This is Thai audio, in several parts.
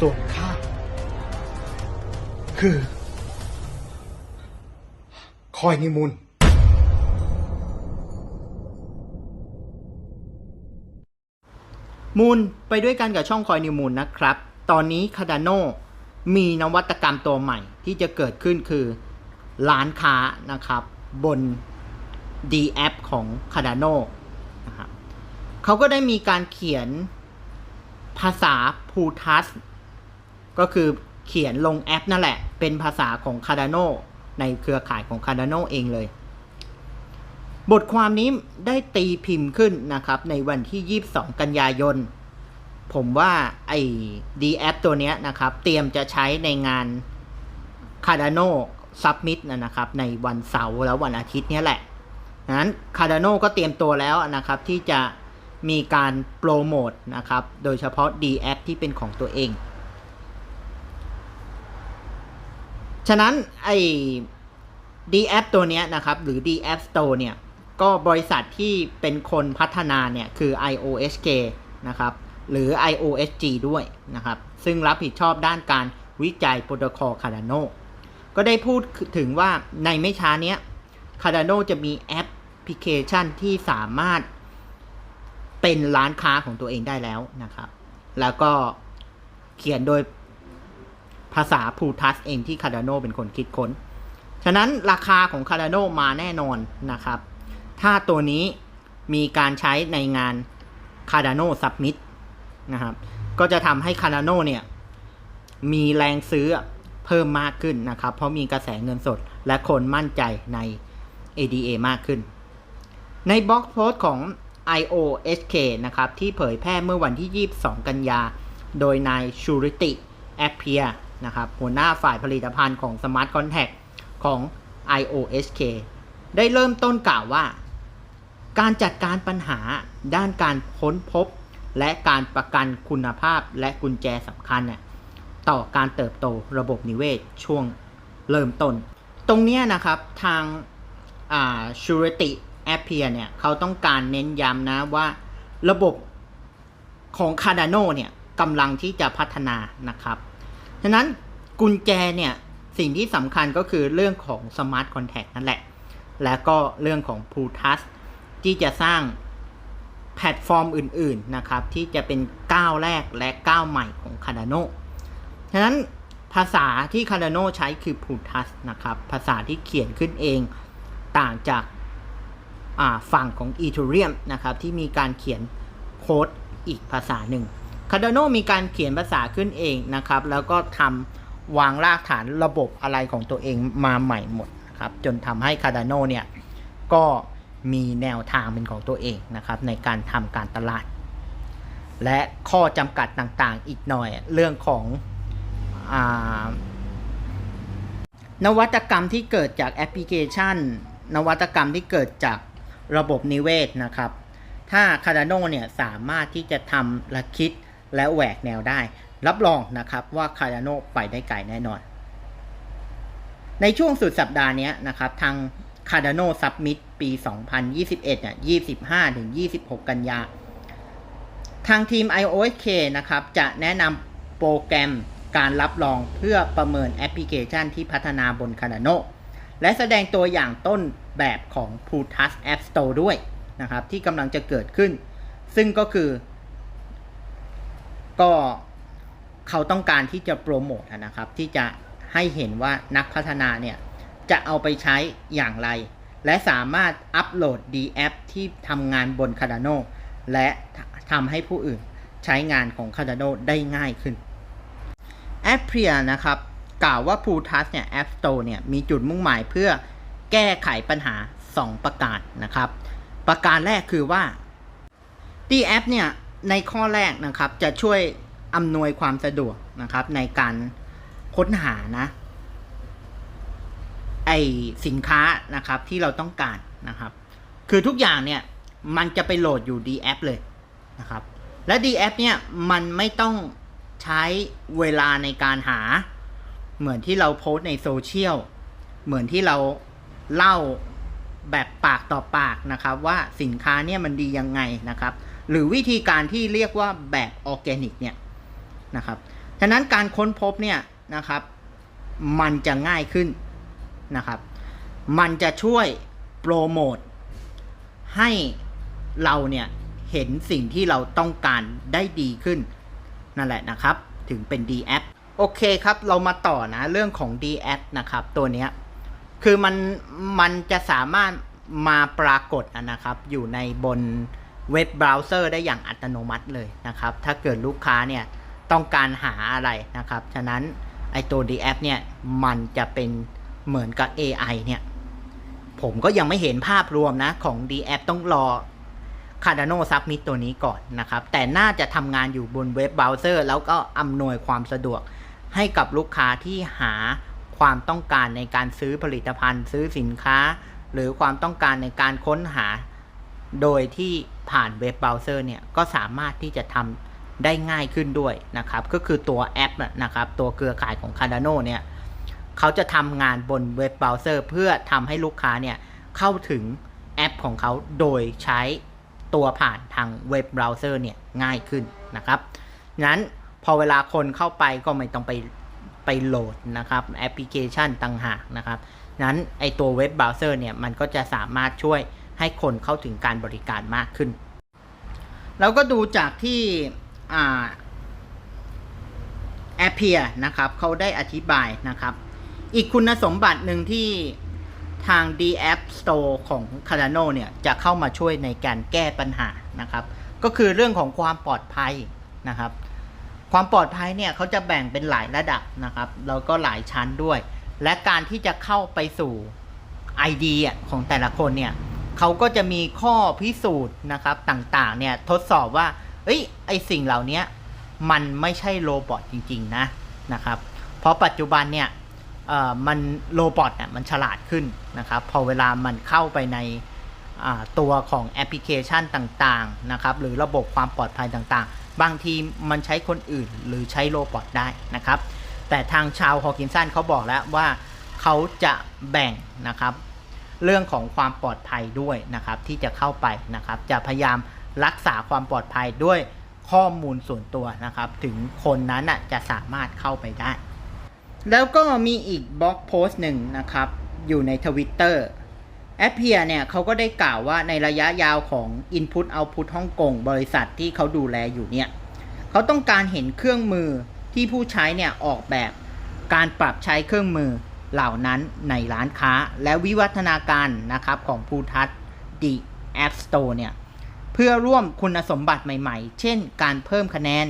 ส่วนข้าคือ คอยนิมูลมูลไปด้วยกันกับช่องคอยนิมูลนะครับ ตอนนี้คา d าโนมีนวัตกรรมตัวใหม่ที่จะเกิดขึ้นคือร้านค้านะครับ บน D app ของ Cardano นะครับเขาก็ได้มีการเขียนภาษา p u t a s ก็คือเขียนลงแอปนั่นแหละ เป็นภาษาของ Cardano ในเครือข่ายของ Cardano เองเลย บทความนี้ได้ตีพิมพ์ขึ้นนะครับ ในวันที่ 22 กันยายน ผมว่าไอ้ D app ตัวเนี้ยนะครับ เตรียมจะใช้ในงาน Cardano Summit นะนะครับ ในวันเสาร์แล้ววันอาทิตย์นี้แหละนั้น Cardano ก็เตรียมตัวแล้วนะครับที่จะมีการโปรโมทนะครับ โดยเฉพาะ D app ที่เป็นของตัวเอง ฉะนั้นไอ้ D app ตัวเนี้ยนะครับ หรือ D app Store เนี่ย ก็บริษัทที่เป็นคนพัฒนาเนี่ย คือ IOSK นะครับ หรือ IOSG ด้วยนะครับ ซึ่งรับผิดชอบด้านการวิจัยโปรโตคอล Cardano ก็ได้พูดถึงว่าในไม่ช้าเนี้ย Cardano จะมีแอปพลิเคชันที่สามารถเป็นร้านค้าของตัวเองได้แล้วนะครับ แล้วก็เขียนโดย ภาษา p u t a s เองที่ Cardano เป็นคนคิดค้น ฉะนั้นราคาของ Cardano มาแน่นอนนะครับ ถ้าตัวนี้มีการใช้ในงาน Cardano Summit นะครับ ก็จะทำให้ Cardano เนี่ย มีแรงซื้อเพิ่มมากขึ้นนะครับ เพราะมีกระแสเงินสดและคนมั่นใจใน ADA มากขึ้น ในบล็อกโพสต์ของ IOSK นะครับ ที่เผยแพร่เมื่อวันที่ 22 กันยา โดยนายชูริติ แอปเพีย นะครับหัวหน้าฝ่ายผลิตภัณฑ์ของ Smart Contact ของ IOSK ได้เริ่มต้นกล่าวว่า การจัดการปัญหาด้านการค้นพบ และการประกันคุณภาพและกุญแจสำคัญเนี่ยต่อการเติบโตระบบนิเวศช่วงเริ่มต้น ตรงนี้นะครับทางอ่า surety a p p e a r เนี่ยเขาต้องการเน้นย้ำนะว่าระบบของ Cardano เนี่ยกำลังที่จะพัฒนานะครับ ฉะนั้นกุญแจเนี่ยสิ่งที่สำคัญก็คือเรื่องของ Smart Contact นั่นแหละ แล้วก็เรื่องของ p u t a s ที่จะสร้างแพลตฟอร์มอื่น ๆ นะครับ ที่จะเป็นก้าวแรกและก้าวใหม่ของ Cardano ฉะนั้นภาษาที่ Cardano ใช้คือ p u t a s นะครับ ภาษาที่เขียนขึ้นเองต่างจากฝั่งของ Ethereum นะครับ ที่มีการเขียนโค้ดอีกภาษาหนึ่ง Cardano มีการเขียนภาษาขึ้นเองนะครับ แล้วก็ทำวางรากฐานระบบอะไรของตัวเองมาใหม่หมดนะครับ จนทำให้ Cardano เนี่ย ก็มีแนวทางเป็นของตัวเองนะครับ ในการทำการตลาด และข้อจำกัดต่างๆ อีกหน่อยเรื่องของอนวัตกรรมที่เกิดจากแอปพลิเคชัน นวัตกรรมที่เกิดจากระบบนิเวศนะครับ ถ้า Cardano เนี่ยสามารถที่จะทำและคิด และแหวกแนวได้ รับรองนะครับว่า Cardano ไปได้ไกลแน่นอน ในช่วงสุดสัปดาห์นี้นะครับทาง Cardano Summit ปี 2021เนี่ย25-26 กันยา ทางทีม IOSK นะครับ จะแนะนำโปรแกรมการรับรองเพื่อประเมินแอปพลิเคชันที่พัฒนาบน Cardano และแสดงตัวอย่างต้นแบบของ p u t a s App Store ด้วยนะครับ ที่กำลังจะเกิดขึ้น ซึ่งก็คือ ก็เขาต้องการที่จะโปรโมทนะครับ ที่จะให้เห็นว่านักพัฒนาเนี่ย จะเอาไปใช้อย่างไร และสามารถอัปโหลด D App ที่ทำงานบน Cardano และทำให้ผู้อื่นใช้งานของ Cardano ได้ง่ายขึ้น a p p r i a นะครับกล่าวว่า p u t a s เนี่ย App Store เนี่ย มีจุดมุ่งหมายเพื่อแก้ไขปัญหา 2 ประการนะครับ ประการแรกคือว่า D App เนี่ย ในข้อแรกนะครับจะช่วยอำนวยความสะดวกนะครับ ในการค้นหานะไอสินค้านะครับที่เราต้องการนะครับ คือทุกอย่างเนี่ยมันจะไปโหลดอยู่ D App เลยนะครับ และ D App เนี่ยมันไม่ต้องใช้เวลาในการหา เหมือนที่เราโพสต์ในโซเชียลเหมือนที่เราเล่าแบบปากต่อปากนะครับ ว่าสินค้าเนี่ยมันดียังไงนะครับ หรือวิธีการที่เรียกว่าแบบออร์แกนิกเนี่ยนะครับฉะนั้นการค้นพบเนี่ยนะครับ มันจะง่ายขึ้นนะครับ มันจะช่วยโปรโมทให้เราเนี่ยเห็นสิ่งที่เราต้องการได้ดีขึ้น นั่นแหละนะครับ ถึงเป็น D app โอเคครับ เรามาต่อนะ เรื่องของ D app นะครับ ตัวเนี้ยคือมันมันจะสามารถมาปรากฏนะครับ อยู่ในบน เว็บเบราว์เซอร์ได้อย่างอัตโนมัติเลยนะครับ ถ้าเกิดลูกค้าเนี่ยต้องการหาอะไรนะครับ ฉะนั้นไอตัว D app เนี่ยมันจะเป็นเหมือนกับ AI เนี่ย ผมก็ยังไม่เห็นภาพรวมนะของ D app ต้องรอ Cardano Submit ตัวนี้ก่อนนะครับ แต่น่าจะทำงานอยู่บนเว็บเบราว์เซอร์แล้วก็อำนวยความสะดวกให้กับลูกค้าที่หาความต้องการในการซื้อผลิตภัณฑ์ ซื้อสินค้า หรือความต้องการในการค้นหา โดยที่ผ่านเว็บเบราว์เซอร์เนี่ยก็สามารถที่จะทำได้ง่ายขึ้นด้วยนะครับ ก็คือตัวแอปนะนะครับตัวเครือข่ายของ Cardano เนี่ยเขาจะทำงานบนเว็บเบราว์เซอร์เพื่อทำให้ลูกค้าเนี่ยเข้าถึงแอปของเขาโดยใช้ตัวผ่านทางเว็บเบราว์เซอร์เนี่ยง่ายขึ้นนะครับนั้นพอเวลาคนเข้าไปก็ไม่ต้องไปไปโหลดนะครับแอปพลิเคชันต่างหากนะครับนั้นไอตัวเว็บเบราว์เซอร์เนี่ยมันก็จะสามารถช่วย ให้คนเข้าถึงการบริการมากขึ้น เราก็ดูจากที่แอปเพียนะครับเขาได้อธิบายนะครับ อีกคุณสมบัติหนึ่งที่ทาง D App Store ของ Cardano เนี่ย จะเข้ามาช่วยในการแก้ปัญหานะครับ ก็คือเรื่องของความปลอดภัยนะครับ ความปลอดภัยเนี่ยเขาจะแบ่งเป็นหลายระดับนะครับแล้วก็หลายชั้นด้วย และการที่จะเข้าไปสู่ ID อะของแต่ละคนเนี่ย เขาก็จะมีข้อพิสูจน์นะครับต่างๆเนี่ยทดสอบว่าเอ้ยไอสิ่งเหล่านี้มันไม่ใช่โรบอทจริงๆนะนะครับเพราะปัจจุบันเนี่ยมันโรบอทเนี่ยมันฉลาดขึ้นนะครับพอเวลามันเข้าไปในตัวของแอปพลิเคชันต่างๆนะครับหรือระบบความปลอดภัยต่างๆ บางทีมันใช้คนอื่นหรือใช้โรบอทได้นะครับแต่ทางชาวฮอกินสันเขาบอกแล้วว่าเขาจะแบ่งนะครับ เรื่องของความปลอดภัยด้วยนะครับที่จะเข้าไปนะครับจะพยายามรักษาความปลอดภัยด้วยข้อมูลส่วนตัวนะครับ ถึงคนนั้นน่ะจะสามารถเข้าไปได้ แล้วก็มีอีกบล็อกโพสต์หนึ่งนะครับ อยู่ในทวิตเตอร์แอปเพียเนี่ยเขาก็ได้กล่าวว่าในระยะยาวของ Input Output ฮ่องกงบริษัทที่เขาดูแลอยู่เนี่ยเขาต้องการเห็นเครื่องมือที่ผู้ใช้เนี่ยออกแบบการปรับใช้เครื่องมือ เหล่านั้นในร้านค้าและวิวัฒนาการนะครับของภูทัศน์ The App Store เนี่ยเพื่อร่วมคุณสมบัติใหม่ๆ เช่น การเพิ่มคะแนน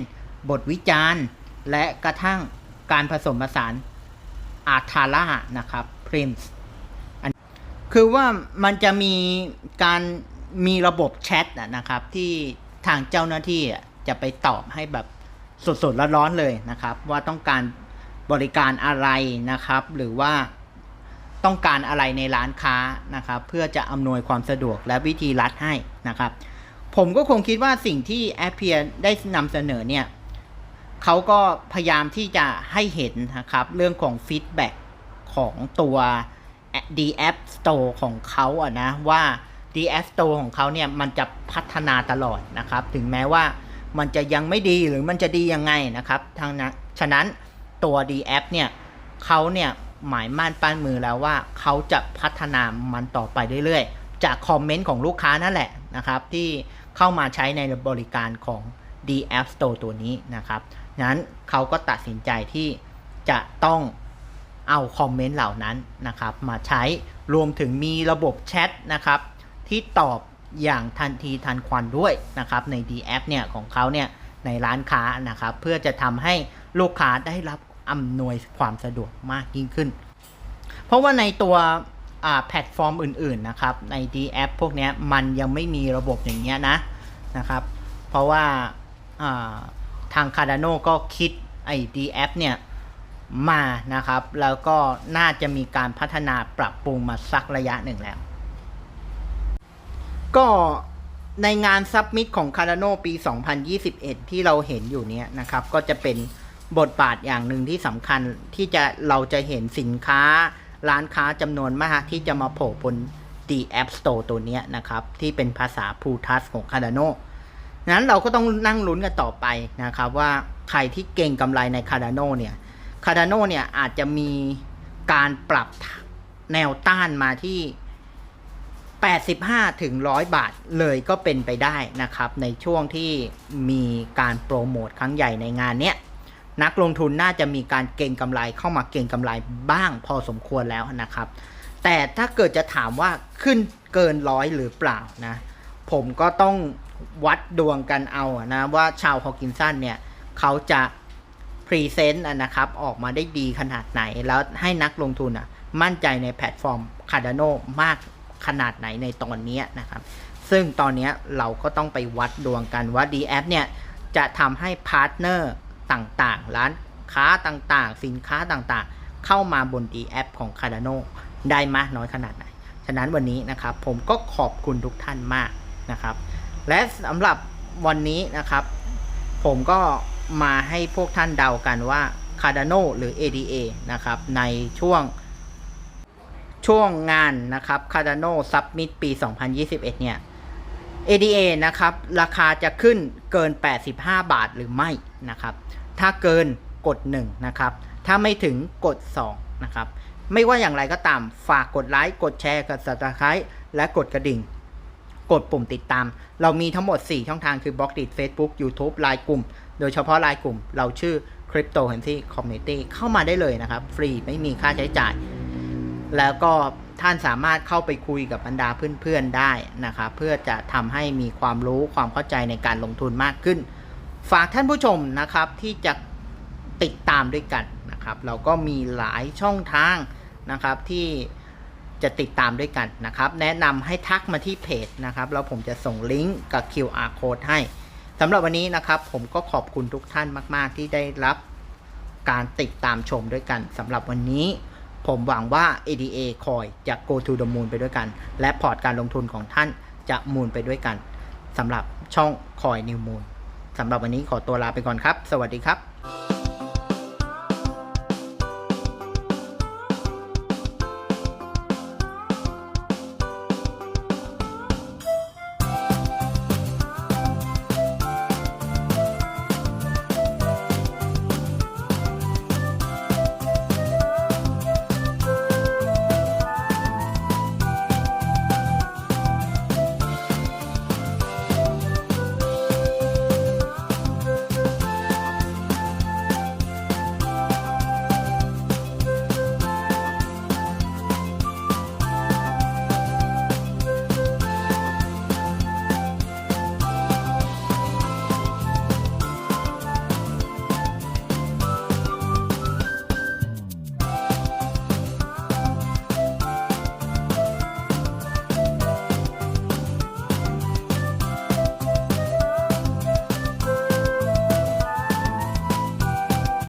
บทวิจารณ์ และกระทั่งการผสมผสานอาทาร่านะครับพริมส์คือว่ามันจะมีการมีระบบแชทนะครับ ที่ทางเจ้าหน้าที่จะไปตอบให้แบบสดๆร้อนๆเลยนะครับ ว่าต้องการ บริการอะไรนะครับ หรือว่าต้องการอะไรในร้านค้านะครับ เพื่อจะอำนวยความสะดวกและวิธีรัดให้นะครับ ผมก็คงคิดว่าสิ่งที่แอปเพียได้นำเสนอเนี่ยเขาก็พยายามที่จะให้เห็นนะครับ เรื่องของฟีดแบ็ของตัว D App Store ของเขาอะนะว่า D App Store ของเขาเนี่ยมันจะพัฒนาตลอดนะครับ ถึงแม้ว่ามันจะยังไม่ดีหรือมันจะดียังไงนะครับทางนั้นฉะนั้น ตัว D a p เนี่ยเขาเนี่ยหมายมั่นปั้นมือแล้วว่าเขาจะพัฒนามันต่อไปเรื่อยๆ จากคอมเมนต์ของลูกค้านั่นแหละนะครับ ที่เข้ามาใช้ในบริการของ D a p Store ตัวนี้นะครับนั้นเขาก็ตัดสินใจที่จะต้องเอาคอมเมนต์เหล่านั้นนะครับ มาใช้รวมถึงมีระบบแชทนะครับ ที่ตอบอย่างทันทีทันควันด้วยนะครับ ใน D a p เนี่ยของเขาเนี่ยในร้านค้านะครับ เพื่อจะทำให้ ลูกค้าได้รับอำนวยความสะดวกมากยิ่งขึ้น เพราะว่าในตัวแพลตฟอร์มอื่น ๆ นะครับ ใน D App พวกนี้มันยังไม่มีระบบอย่างเงี้ยนะนะครับ เพราะว่าาทาง Cardano ก็คิดไอ้ D App เนี่ยมานะครับ แล้วก็น่าจะมีการพัฒนาปรับปรุงมาสักระยะหนึ่งแล้ว ก็ในงานซับมิ t ของ Cardano ปี 2021 ที่เราเห็นอยู่เนี้ยนะครับ ก็จะเป็น บทบาทอย่างหนึ่งที่สำคัญที่จะเราจะเห็นสินค้าร้านค้าจำนวนมากที่จะมาโผล่บน D App Store ตัวนี้นะครับ ที่เป็นภาษาพูทัสของ Cardano นั้นเราก็ต้องนั่งลุ้นกันต่อไปนะครับ ว่าใครที่เก่งกำไรใน Cardano เนี่ย Cardano เนี่ยอาจจะมีการปรับแนวต้านมาที่ 85 ถึง 100 บาทเลยก็เป็นไปได้นะครับ ในช่วงที่มีการโปรโมทครั้งใหญ่ในงานเนี้ย นักลงทุนน่าจะมีการเก็งกำไรเข้ามาเก็งกำไรบ้างพอสมควรแล้วนะครับ แต่ถ้าเกิดจะถามว่าขึ้นเกินร้อยหรือเปล่านะ ผมก็ต้องวัดดวงกันเอานะว่าชาวฮอกินสันเนี่ยเขาจะพรีเซนต์นะครับออกมาได้ดีขนาดไหน แล้วให้นักลงทุนอะมั่นใจในแพลตฟอร์ม Cardano มากขนาดไหนในตอนนี้นะครับ ซึ่งตอนนี้เราก็ต้องไปวัดดวงกันว่า d ีแอเนี่ยจะทำให้พาร์ทเนอร์ ต่างๆ ร้านค้าต่างๆ สินค้าต่างๆ เข้ามาบน d ีแอปของ Cardano ได้มากน้อยขนาดไหน ฉะนั้นวันนี้นะครับผมก็ขอบคุณทุกท่านมากนะครับ และสำหรับวันนี้นะครับ ผมก็มาให้พวกท่านเดากันว่า Cardano หรือ ADA นะครับในช่วงช่วงงานนะครับ Cardano Summit ปี 2021 เนี่ย ADA นะครับ ราคาจะขึ้นเกิน 85 บาทหรือไม่นะครับ ถ้าเกินกด 1 นะครับ ถ้าไม่ถึงกด 2 นะครับ ไม่ว่าอย่างไรก็ตามฝากกดไลค์กดแชร์กด subscribe และกดกระดิ่ง กดปุ่มติดตาม เรามีทั้งหมด 4 ช่องทางคือบล็อกดิ Facebook YouTube ไลน์กลุ่ม โดยเฉพาะไลน์กลุ่ม เราชื่อ Crypto c u r r e n c y Community เข้ามาได้เลยนะครับ ฟรีไม่มีค่าใช้จ่าย แล้วก็ ท่านสามารถเข้าไปคุยกับบรรดาเพื่อนๆได้นะครับเพื่อจะทำให้มีความรู้ความเข้าใจในการลงทุนมากขึ้น ฝากท่านผู้ชมนะครับที่จะติดตามด้วยกันนะครับเราก็มีหลายช่องทางนะครับที่จะติดตามด้วยกันนะครับ แนะนำให้ทักมาที่เพจนะครับแล้วผมจะส่งลิงก์กับ QR code ให้สำหรับวันนี้นะครับ ผมก็ขอบคุณทุกท่านมาก ๆ ที่ได้รับการติดตามชมด้วยกันสำหรับวันนี้ ผมหวังว่า ADA คอยจะ go to the moon ไปด้วยกัน และพอร์ตการลงทุนของท่านจะมูนไปด้วยกันสำหรับช่องคอยนิวมูนสำหรับวันนี้ขอตัวลาไปก่อนครับ สวัสดีครับ